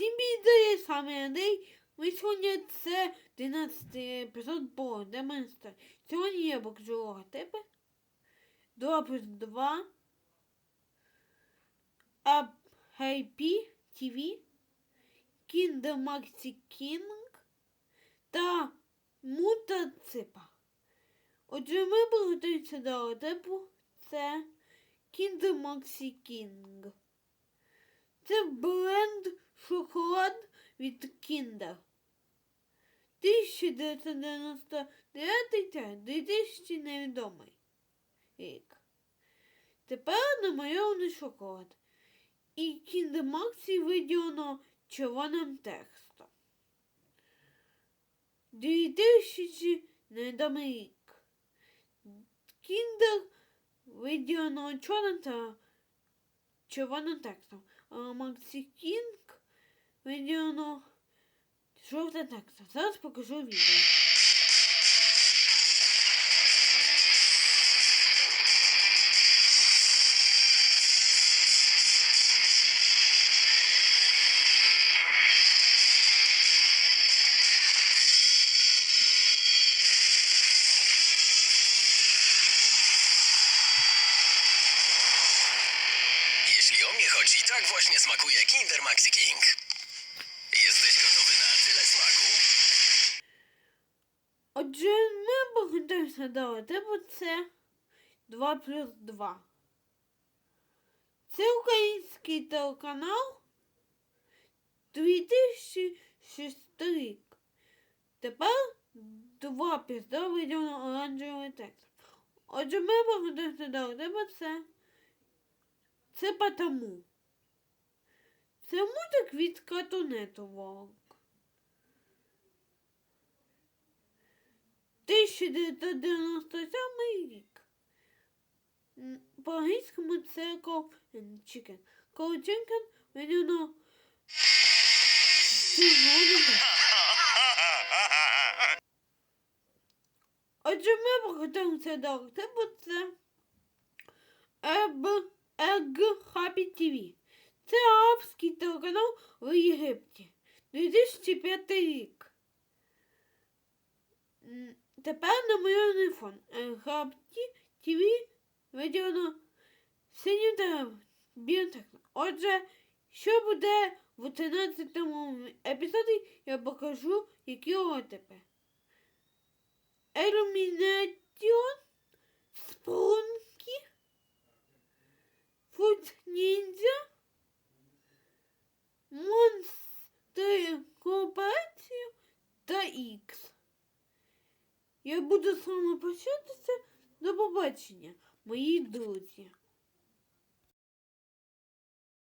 Всім бідає саме Андрій. Ми сьогодні це 11 епізод по демонстрації. Сьогодні я покажу логотипи. 2 плюс 2. Up Happy TV. Kinder Maxi King та Мутаципа. Отже, ми приготуємося до логотипу. Це Kinder Maxi King. Це бренд від Kinder. 1999 2000 невідомий рік. Тепер намальований шоколад. І Maxi виділено червоним текстом. 2000 невідомий рік. Kinder виділено чорним та червоним текстом. А Максі Кінг виділено жовтим текстом. Зараз покажу відео. Jeśli o mnie chodzi, tak właśnie smakuje Kinder Maxi King. Отже, ми покидаємося до логотипу це 2 плюс 2. Це український телеканал 2006 рік. Тепер 2 плюс 2 виділено оранжевий текст. Отже, ми покидаємося до логотипу це це потому. Це мультик від Cartoon 1997 рік. По-англійському це Cow and Chicken. Cow Chicken виділено. Отже, ми покатаємося типу це Еб Ег Happy TV. Це арабський телеканал в Єгипті. 2005 рік. Тепер намальований фон. Хапті ТВ виділено синім та білим текстом. Отже, що буде в 13 епізоді, я покажу, які логотипи. Ілюмінаціон, Спрункі, Фуд Ніндзя, Монстри Корпорацію та Ікс. Я буду з вами прощатися. До побачення, мої друзі.